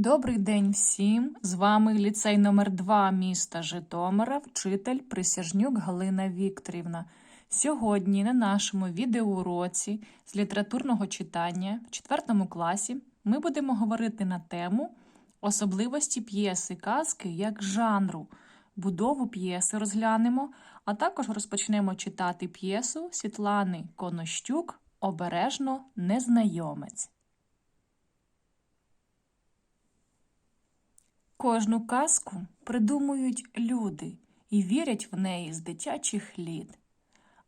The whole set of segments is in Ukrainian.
Добрий день всім! З вами ліцей номер 2 міста Житомира, вчитель Присяжнюк Галина Вікторівна. Сьогодні на нашому відеоуроці з літературного читання в 4 класі ми будемо говорити на тему особливості п'єси казки як жанру. Будову п'єси розглянемо, а також розпочнемо читати п'єсу Світлани Конощук Обережно незнайомець. Кожну казку придумують люди і вірять в неї з дитячих літ.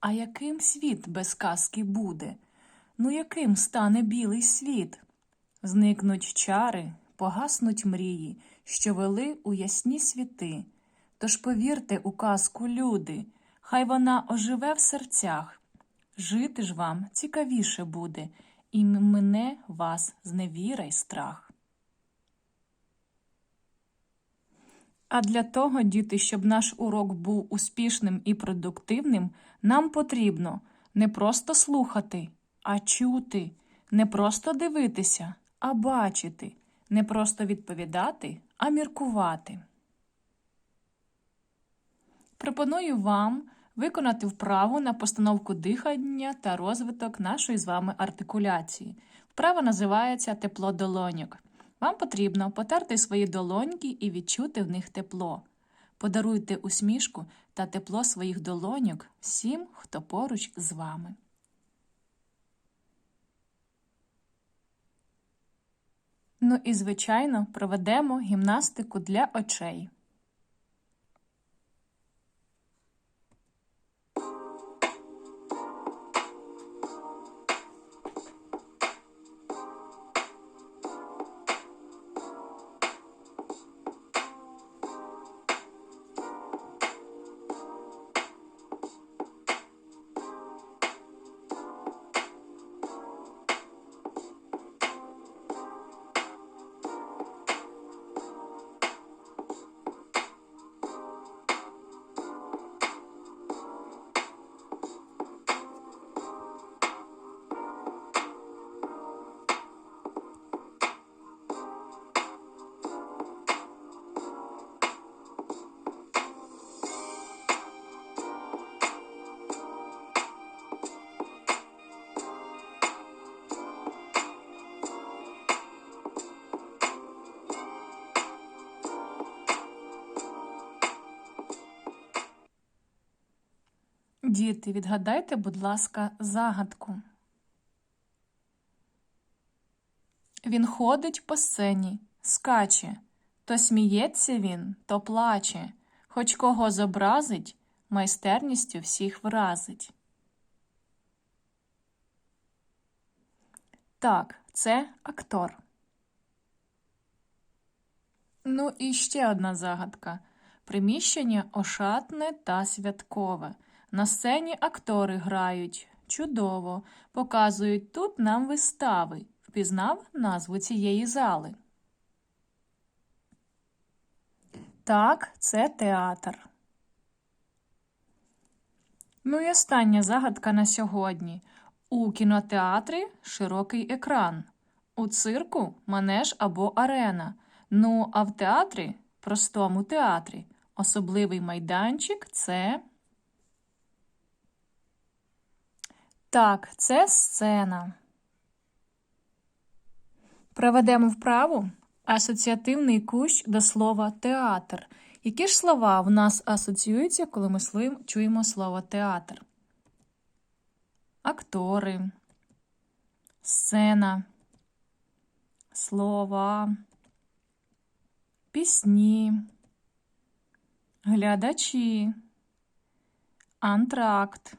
А яким світ без казки буде? Ну яким стане білий світ? Зникнуть чари, погаснуть мрії, що вели у ясні світи. Тож повірте у казку, люди, хай вона оживе в серцях. Жити ж вам цікавіше буде, і мине вас зневіра й страх. А для того, діти, щоб наш урок був успішним і продуктивним, нам потрібно не просто слухати, а чути, не просто дивитися, а бачити, не просто відповідати, а міркувати. Пропоную вам виконати вправу на постановку дихання та розвиток нашої з вами артикуляції. Вправа називається тепло долоньок. Вам потрібно потерти свої долоньки і відчути в них тепло. Подаруйте усмішку та тепло своїх долоньок всім, хто поруч з вами. Ну і, звичайно, проведемо гімнастику для очей. Діти, відгадайте, будь ласка, загадку. Він ходить по сцені, скаче, то сміється він, то плаче, хоч кого зобразить, майстерністю всіх вразить. Так, це актор. Ну і ще одна загадка. Приміщення ошатне та святкове. На сцені актори грають чудово, показують тут нам вистави. Впізнав назву цієї зали. Так, це театр. Ну і остання загадка на сьогодні. У кінотеатрі широкий екран. У цирку манеж або арена. Ну, а в театрі, простому театрі, особливий майданчик це. Так, це сцена. Проведемо вправу. Асоціативний кущ до слова театр. Які ж слова в нас асоціюються, коли ми чуємо слово театр? Актори, сцена, слова, пісні, глядачі, антракт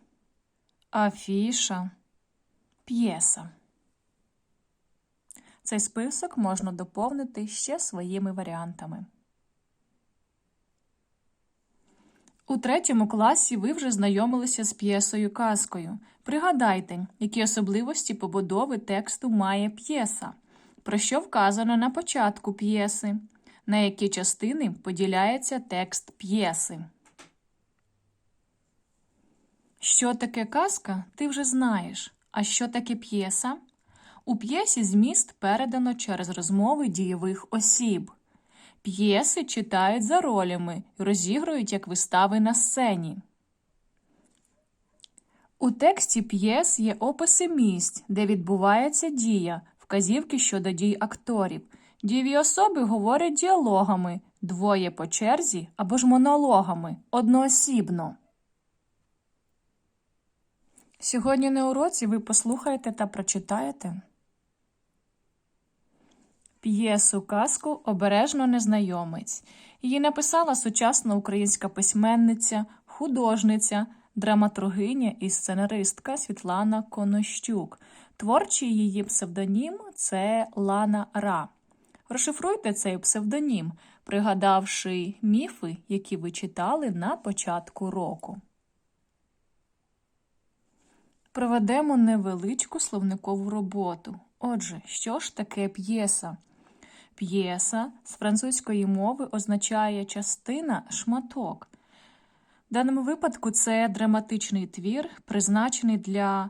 афіша, п'єса. Цей список можна доповнити ще своїми варіантами. У третьому класі ви вже знайомилися з п'єсою казкою. Пригадайте, які особливості побудови тексту має п'єса, про що вказано на початку п'єси, на які частини поділяється текст п'єси. Що таке казка, ти вже знаєш. А що таке п'єса? У п'єсі зміст передано через розмови дієвих осіб. П'єси читають за ролями розігрують як вистави на сцені. У тексті п'єс є описи місць, де відбувається дія, вказівки щодо дій акторів. Дієві особи говорять діалогами, двоє по черзі або ж монологами, одноосібно. Сьогодні на уроці ви послухаєте та прочитаєте п'єсу казку Обережно незнайомець. Її написала сучасна українська письменниця, художниця, драматургиня і сценаристка Світлана Конощук. Творчий її псевдонім це Лана Ра. Розшифруйте цей псевдонім, пригадавши міфи, які ви читали на початку року. Проведемо невеличку словникову роботу. Отже, що ж таке п'єса? П'єса з французької мови означає частина, шматок. В даному випадку це драматичний твір, призначений для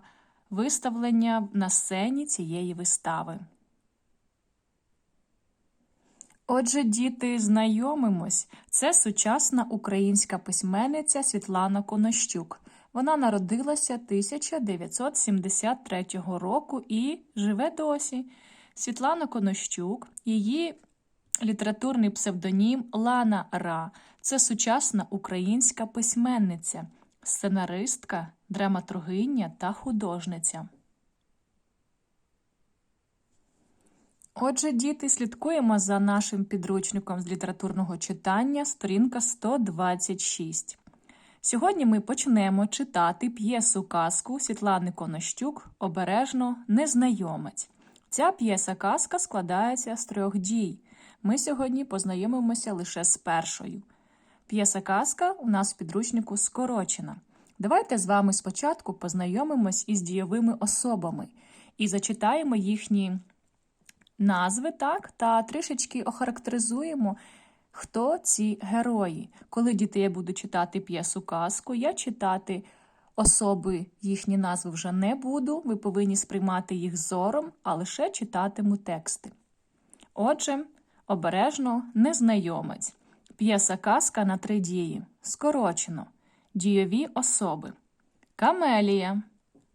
виставлення на сцені цієї вистави. Отже, діти, знайомимось. Це сучасна українська письменниця Світлана Конощук. Вона народилася 1973 року і живе досі. Світлана Конощук, її літературний псевдонім Лана Ра. Це сучасна українська письменниця, сценаристка, драматургиня та художниця. Отже, діти, слідкуємо за нашим підручником з літературного читання, сторінка 126. Сьогодні ми почнемо читати п'єсу казку Світлани Конощук Обережно незнайомець. Ця п'єса казка складається з трьох дій. Ми сьогодні познайомимося лише з першою. П'єса казка у нас в підручнику скорочена. Давайте з вами спочатку познайомимось із дієвими особами і зачитаємо їхні назви, так, та трішечки охарактеризуємо, хто ці герої. Коли діти я буду читати п'єсу казку, я читати особи, їхні назви вже не буду. Ви повинні сприймати їх зором, а лише читатиму тексти. Отже, обережно незнайомець. П'єса казка на три дії. Скорочено. Дійові особи. Камелія,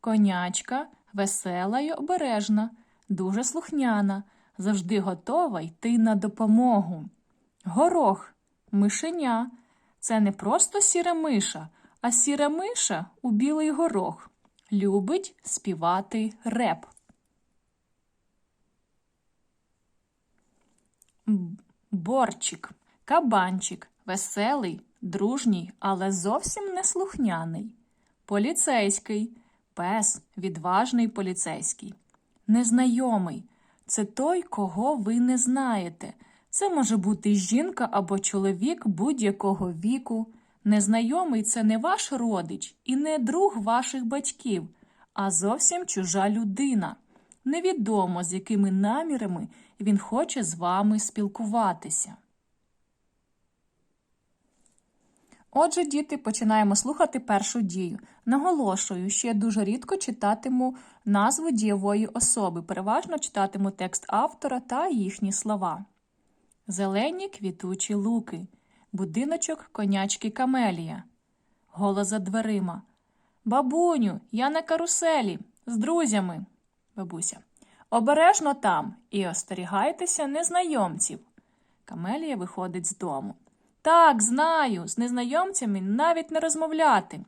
конячка, весела й обережна, дуже слухняна, завжди готова йти на допомогу. Горох, мишеня. Це не просто сіра миша, а сіра миша у білий горох. Любить співати реп. Борчик, кабанчик, веселий, дружній, але зовсім не слухняний. Поліцейський, пес, відважний поліцейський. Незнайомий це той, кого ви не знаєте. Це може бути жінка або чоловік будь-якого віку. Незнайомий це не ваш родич і не друг ваших батьків, а зовсім чужа людина. Невідомо, з якими намірами він хоче з вами спілкуватися. Отже, діти, починаємо слухати першу дію. Наголошую, що я дуже рідко читатиму назву дієвої особи, переважно читатиму текст автора та їхні слова. Зелені квітучі луки, будиночок конячки Камелія, голос за дверима. Бабуню, я на каруселі з друзями. Бабуся. Обережно там і остерігайтеся незнайомців. Камелія виходить з дому. Так, знаю, з незнайомцями навіть не розмовляти.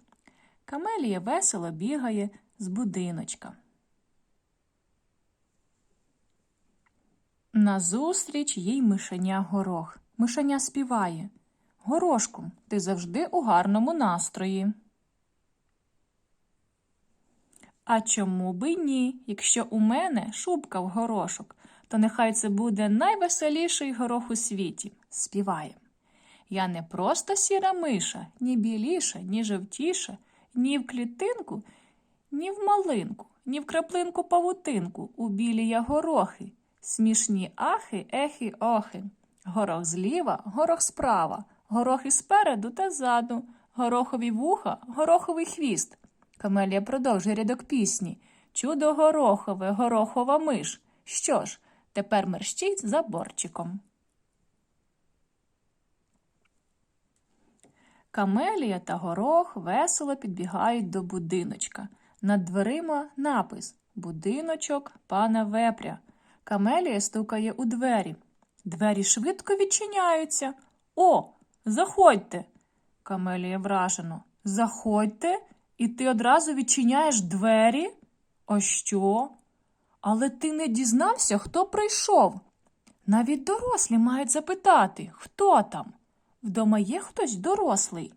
Камелія весело бігає з будиночка. Назустріч їй мишеня горох. Мишеня співає. Горошку, ти завжди у гарному настрої. А чому би ні, якщо у мене шубка в горошок, то нехай це буде найвеселіший горох у світі, співає. Я не просто сіра миша, ні біліша, ні жовтіша, ні в клітинку, ні в малинку, ні в краплинку павутинку, у білі я горохи, смішні ахи, ехи, охи. Горох зліва, горох справа, горохи спереду та ззаду, горохові вуха, гороховий хвіст. Камелія продовжує рядок пісні. чудо горохове, горохова миш. Що ж, тепер мерщіть за борчиком. Камелія та горох весело підбігають до будиночка. Над дверима напис Будиночок пана вепря. Камелія стукає у двері. Двері швидко відчиняються. О, заходьте. Камелія вражено. Заходьте, і ти одразу відчиняєш двері? А що? Але ти не дізнався, хто прийшов. Навіть дорослі мають запитати, хто там. Вдома є хтось дорослий.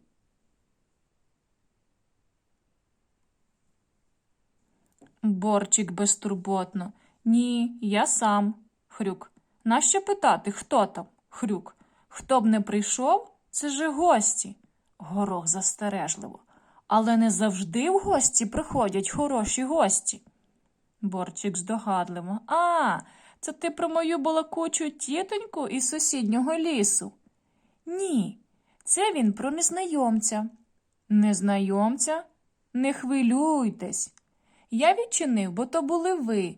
Борчик безтурботно. Ні, я сам. Хрюк. Нащо питати, хто там? Хрюк. Хто б не прийшов, це же гості. Горох застережливо. Але не завжди в гості приходять хороші гості. Борчик здогадливо. А, це ти про мою балакучу тітоньку із сусіднього лісу. Ні, це він про незнайомця. Незнайомця? Не хвилюйтесь. Я відчинив, бо то були ви.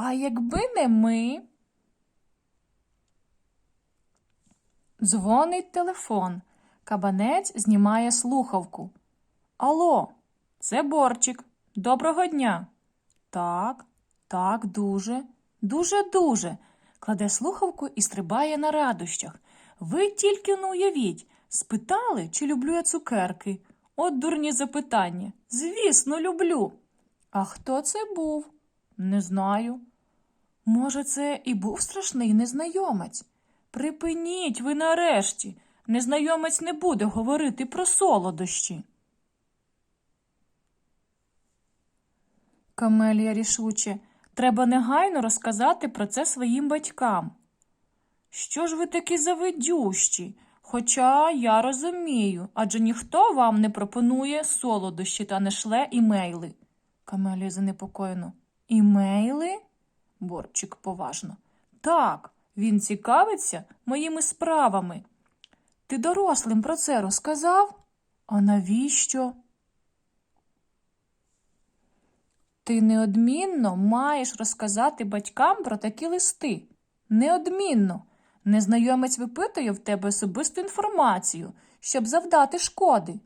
А якби не ми. Дзвонить телефон. Кабанець знімає слухавку. Алло, це Борчик. Доброго дня. Так, так, дуже, дуже-дуже. Кладе слухавку і стрибає на радощах. Ви тільки не уявіть, спитали, чи люблю я цукерки. От дурні запитання. Звісно, люблю. А хто це був? Не знаю. Може, це і був страшний незнайомець. Припиніть ви нарешті. Незнайомець не буде говорити про солодощі. Камелія рішуче. Треба негайно розказати про це своїм батькам. Що ж ви такі завидющі? Хоча я розумію, адже ніхто вам не пропонує солодощі та не шле імейли. Камелія занепокоєно. Імейли? Борчик поважно. Так, він цікавиться моїми справами. Ти дорослим про це розказав? А навіщо? Ти неодмінно маєш розказати батькам про такі листи. Неодмінно. Незнайомець випитує в тебе особисту інформацію, щоб завдати шкоди.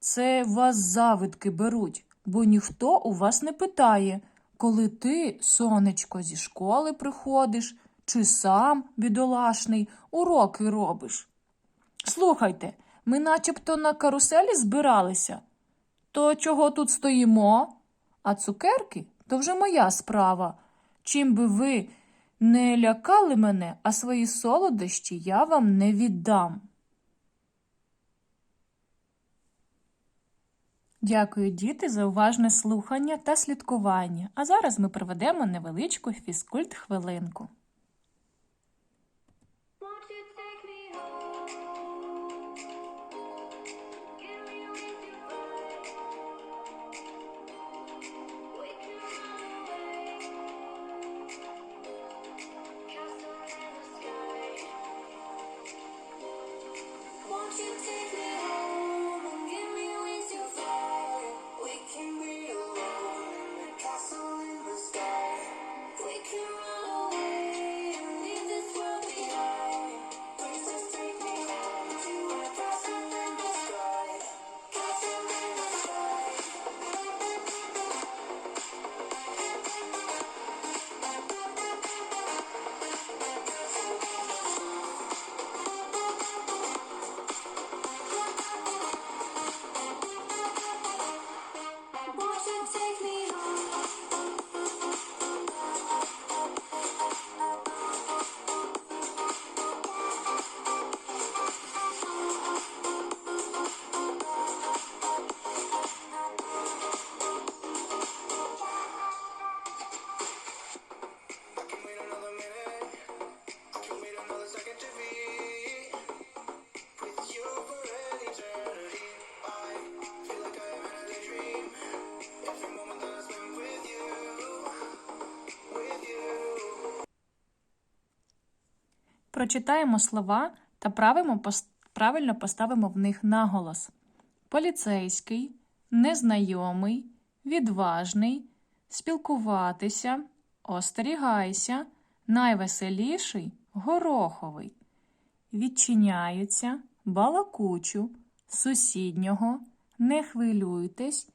Це вас завидки беруть, бо ніхто у вас не питає, коли ти, сонечко, зі школи приходиш, чи сам, бідолашний, уроки робиш. Слухайте, ми начебто на каруселі збиралися. То чого тут стоїмо? А цукерки то вже моя справа. Чим би ви не лякали мене, а свої солодощі я вам не віддам. Дякую, діти, за уважне слухання та слідкування. А зараз ми проведемо невеличку фізкульт хвилинку. Прочитаємо слова та правильно поставимо в них наголос. Поліцейський, незнайомий, відважний, спілкуватися, остерігайся, найвеселіший гороховий. Відчиняються, балакучу, сусіднього, не хвилюйтесь,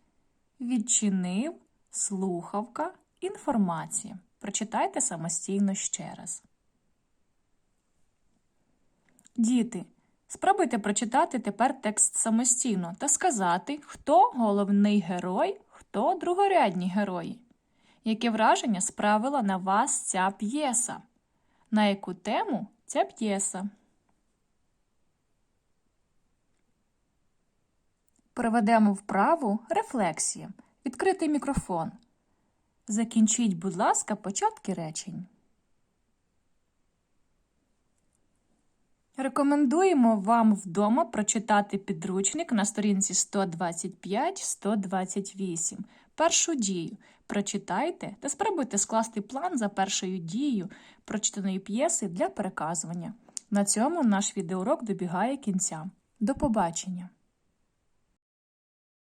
відчинив, слухавка, інформація. Прочитайте самостійно ще раз. Діти, спробуйте прочитати тепер текст самостійно та сказати, хто головний герой, хто другорядні герої. Яке враження справила на вас ця п'єса? На яку тему ця п'єса? Проведемо вправу рефлексія. Відкритий мікрофон. Закінчіть, будь ласка, початки речень. Рекомендуємо вам вдома прочитати підручник на сторінці 125-128. Першу дію прочитайте та спробуйте скласти план за першою дією прочитаної п'єси для переказування. На цьому наш відеоурок добігає кінця. До побачення!